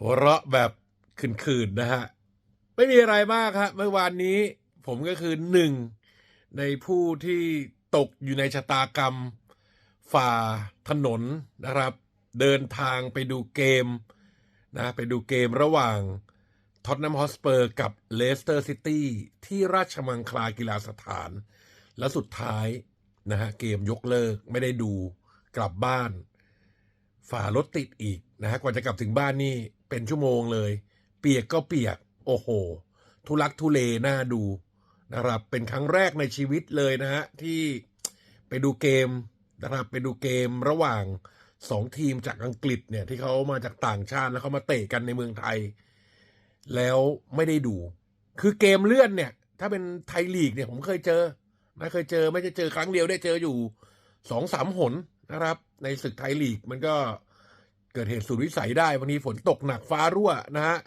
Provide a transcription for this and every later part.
หัวเราะแบบคืนๆนะฮะ ไม่มีอะไรมากฮะเมื่อวานนี้ ผมก็คือหนึ่งในผู้ที่ตกอยู่ในชะตากรรม ฝ่าถนนนะครับ เดินทางไปดูเกมนะไปดูเกมระหว่างท็อตแนมฮอสเปอร์กับเลสเตอร์ซิตี้ที่ราชมังคลากีฬาสถาน และสุดท้ายนะฮะเกมยกเลิกไม่ได้ดูกลับบ้าน ฝ่ารถติดอีกนะฮะกว่าจะกลับถึงบ้านนี่เป็นชั่วโมงเลย เปียกก็เปียก โอ้โห ทุลักทุเลน่าดูนะครับ เป็นครั้งแรกในชีวิตเลยนะฮะที่ไปดูเกมนะครับไปดูเกมระหว่างสองทีมจากอังกฤษเนี่ยที่เขามาจากต่างชาติแล้วเขามาเตะกันในเมืองไทย แล้วไม่ได้ดู คือเกมเลื่อนเนี่ย ถ้าเป็นไทยลีกเนี่ยผมเคยเจอนะเคยเจอไม่ได้เจอครั้งเดียวได้เจออยู่สองสามหน นะครับ ในศึกไทยลีกมันก็เกิดเหตุสุดวิสัยได้บางทีฝนตกหนักฟ้ารั่วนะฮะ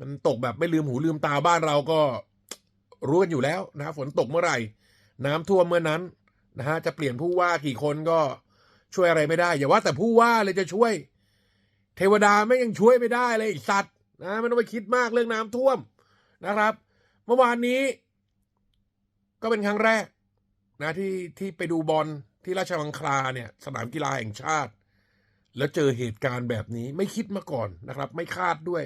มันตกแบบไม่ลืมหูลืมตาบ้านเราก็รู้กันอยู่แล้วนะฝนตกเมื่อไหร่ น้ำท่วมเมื่อนั้นนะฮะจะเปลี่ยนผู้ว่ากี่คนก็ช่วยอะไรไม่ได้ อย่าว่าแต่ผู้ว่าเลยจะช่วย เทวดาไม่ยังช่วยไม่ได้เลยสัตว์นะไม่ต้องไปคิดมากเรื่องน้ำท่วมนะครับ เมื่อวานนี้ ก็เป็นครั้งแรก นะที่ที่ไปดูบอล ที่ราชมังคลาเนี่ยสนามกีฬาแห่งชาติ แล้วเจอเหตุการณ์แบบนี้ไม่คิดมาก่อนนะครับ ไม่คาดด้วย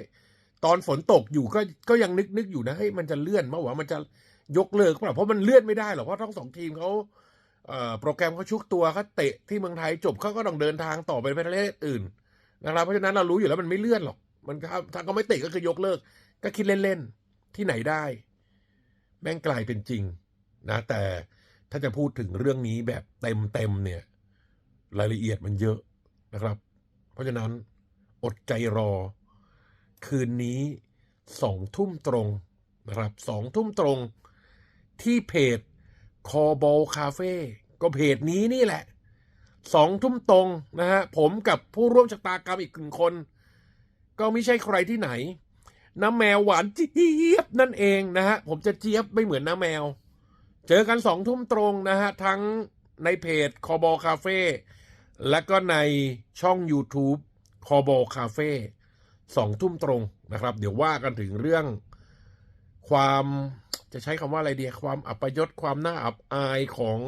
ตอนฝนตกอยู่ก็ก็ยังนึกนึกอยู่นะเฮ้ยมันจะเลื่อนมาว่ามันจะยกเลิกเปล่าเพราะมันเลื่อนไม่ได้หรอกเพราะทั้งสองทีมเขาเอ่อโปรแกรมเขาชุกตัวเขาเตะที่เมืองไทยจบเขาก็ต้องเดินทางต่อไปประเทศอื่นนะครับเพราะฉะนั้นเรารู้อยู่แล้วมันไม่เลื่อนหรอก มันถ้าเขาไม่เตะก็คือยกเลิก ก็คิดเล่นๆที่ไหนได้ แม่งกลายเป็นจริงนะ แต่ ถ้าจะพูดถึงเรื่องนี้แบบเต็มเต็มๆเนี่ย รายละเอียดมันเยอะนะครับ เพราะฉะนั้นอดใจรอ คืนนี้สองทุ่มตรงนะครับสองทุ่มตรงที่เพจคอบอลคาเฟ่ก็เพจนี้นี่แหละสองทุ่มตรงนะฮะผมกับผู้ร่วมชะตากรรมอีกหนึ่งคน ก็ไม่ใช่ใครที่ไหน น้ำแมวหวานเจี๊ยบนั่นเองนะฮะผมจะเจี๊ยบไม่เหมือนน้ำแมว เจอกันสองทุ่มตรงนะฮะ ทั้งในเพจคอบอคาเฟ่และก็ในช่อง YouTube คอบอคาเฟ่สองทุ่มตรงนะครับ เดี๋ยวว่ากันถึงเรื่องความจะใช้คำว่าอะไรดีความอัปยศความน่าอับอายของ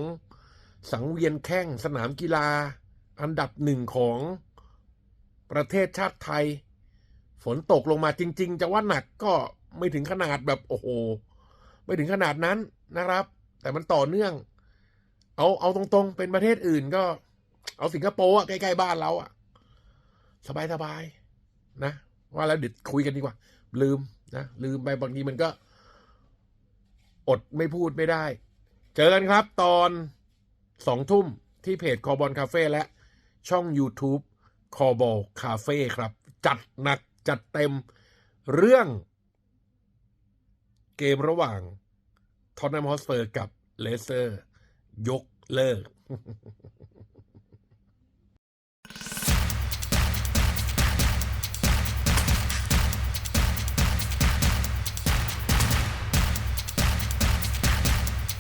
สังเวียนแข้งสนามกีฬา อันดับหนึ่งของประเทศชาติไทย ฝนตกลงมาจริง ๆ จะว่าหนักก็ไม่ถึงขนาดแบบโอ้โห ไม่ถึงขนาดนั้นนะครับ แต่มันต่อเนื่อง เอาเอาตรงๆ เป็นประเทศอื่นก็ เอาสิงคโปร์อะใกล้ๆบ้านเราอะสบายๆนะ ว่าแล้วเดี๋ยวคุยกันดีกว่า ลืมนะลืมไปบางทีมันก็ อดไม่พูดไม่ได้ เจอกันครับตอนสองทุ่มที่เพจคอบอลคาเฟ่และช่อง YouTube คอบอลคาเฟ่ครับ จัดหนักจัดเต็มเรื่องเกมระหว่าง ท็อตแนมฮอสเปอร์กับเลสเตอร์ ยกเลิก